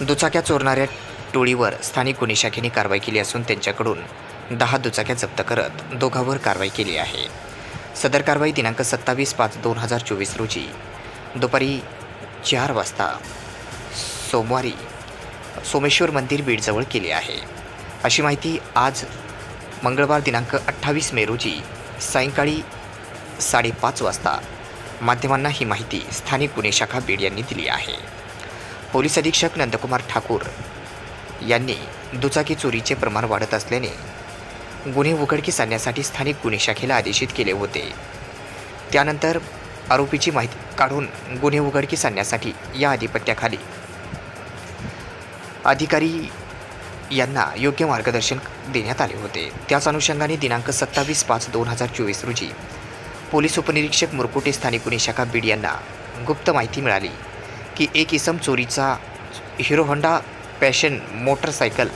दुचाक्या चोरणाऱ्या टोळीवर स्थानिक गुन्हे शाखेने कारवाई केली असून त्यांच्याकडून दहा दुचाक्या जप्त करत दोघांवर कारवाई केली आहे. सदर कारवाई दिनांक सत्तावीस पाच दोन हजार चोवीस रोजी दुपारी चार वाजता सोमवारी सोमेश्वर मंदिर बीडजवळ केली आहे. अशी माहिती आज मंगळवार दिनांक अठ्ठावीस मे रोजी सायंकाळी साडेपाच वाजता माध्यमांना ही माहिती स्थानिक गुन्हे शाखा बीड यांनी दिली आहे. पोलीस अधीक्षक नंदकुमार ठाकूर यांनी दुचाकी चोरीचे प्रमाण वाढत असल्याने गुन्हे उघडकीस आणण्यासाठी स्थानिक गुन्हे शाखेला आदेशित केले होते. त्यानंतर आरोपीची माहिती काढून गुन्हे उघडकीस आणण्यासाठी या आधिपत्याखाली अधिकारी यांना योग्य मार्गदर्शन देण्यात आले होते. त्याच अनुषंगाने दिनांक सत्तावीस पाच दोन हजार चोवीस रोजी पोलीस उपनिरीक्षक मुरकुटे स्थानिक गुन्हे शाखा बीड यांना गुप्त माहिती मिळाली. की एक इसम चोरीचा हिरो होंडा पॅशन मोटरसायकल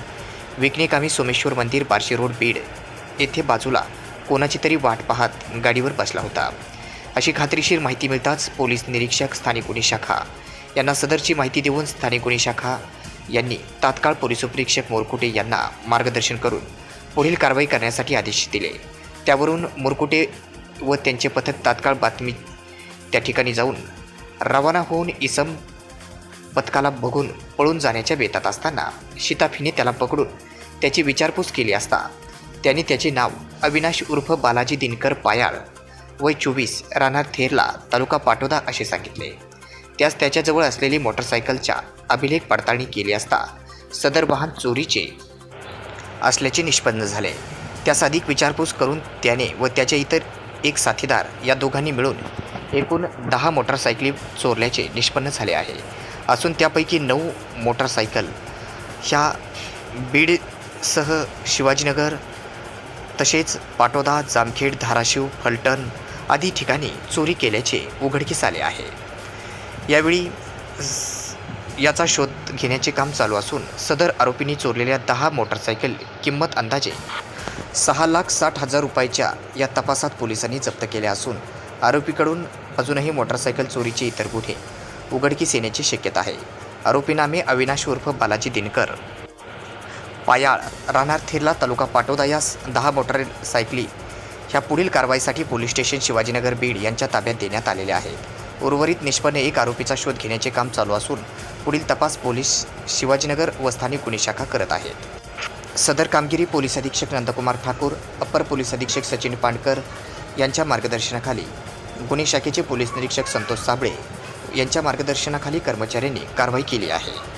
विकणेकामी सोमेश्वर मंदिर बार्शी रोड बीड येथे बाजूला कोणाची तरी वाट पाहत गाडीवर बसला होता. अशी खात्रीशीर माहिती मिळताच पोलीस निरीक्षक स्थानिक गुन्हे शाखा यांना सदरची माहिती देऊन स्थानिक गुन्हे शाखा यांनी तात्काळ पोलीस उपरीक्षक मोरकुटे यांना मार्गदर्शन करून पुढील कारवाई करण्यासाठी आदेश दिले. त्यावरून मोरकुटे व त्यांचे पथक तात्काळ बातमी त्या ठिकाणी जाऊन रवाना होऊन इसम पथकाला बघून पळून जाण्याच्या बेतात असताना शिताफीने त्याला पकडून त्याची विचारपूस केली असता. त्याने त्याचे नाव अविनाश उर्फ बालाजी दिनकर पायाळ वय चोवीस राहणार थेरला तालुका पाटोदा असे सांगितले. त्यास त्याच्याजवळ असलेली मोटरसायकलच्या अभिलेख पडताळणी केली असता सदर वाहन चोरीचे असल्याचे निष्पन्न झाले. त्यास अधिक विचारपूस करून त्याने व त्याचे इतर एक साथीदार या दोघांनी मिळून एकूण दहा मोटरसायकली चोरल्याचे निष्पन्न झाले आहे. असून त्यापैकी नऊ मोटरसायकल ह्या बीडसह शिवाजीनगर तसेच पाटोदा जामखेड धाराशिव फलटण आदी ठिकाणी चोरी केल्याचे उघडकीस आले आहे. यावेळी याचा शोध घेण्याचे काम चालू असून सदर आरोपींनी चोरलेल्या दहा मोटरसायकल किंमत अंदाजे सहा लाख साठ हजार रुपयाच्या या तपासात पोलिसांनी जप्त केल्या असून आरोपीकडून अजूनही मोटरसायकल चोरीचे इतर गुन्हे उघडकीस येण्याची शक्यता आहे. आरोपीनामे अविनाश उर्फ बालाजी दिनकर. पायाळ राहणार थिरला तालुका पाटोदा यास दहा मोटरसायकली ह्या पुढील कारवाईसाठी पोलीस स्टेशन शिवाजीनगर बीड यांच्या ताब्यात देण्यात आलेले आहेत. उर्वरित निष्पन्न एक आरोपीचा शोध घेण्याचे काम चालू असून पुढील तपास पोलीस शिवाजीनगर व स्थानिक गुन्हे शाखा करत आहेत. सदर कामगिरी पोलीस अधीक्षक नंदकुमार ठाकूर अप्पर पोलीस अधीक्षक सचिन पांडकर यांच्या मार्गदर्शनाखाली गुन्हे शाखेचे पोलीस निरीक्षक संतोष साबळे यांच्या मार्गदर्शनाखाली कर्मचाऱ्यांनी कारवाई केली आहे.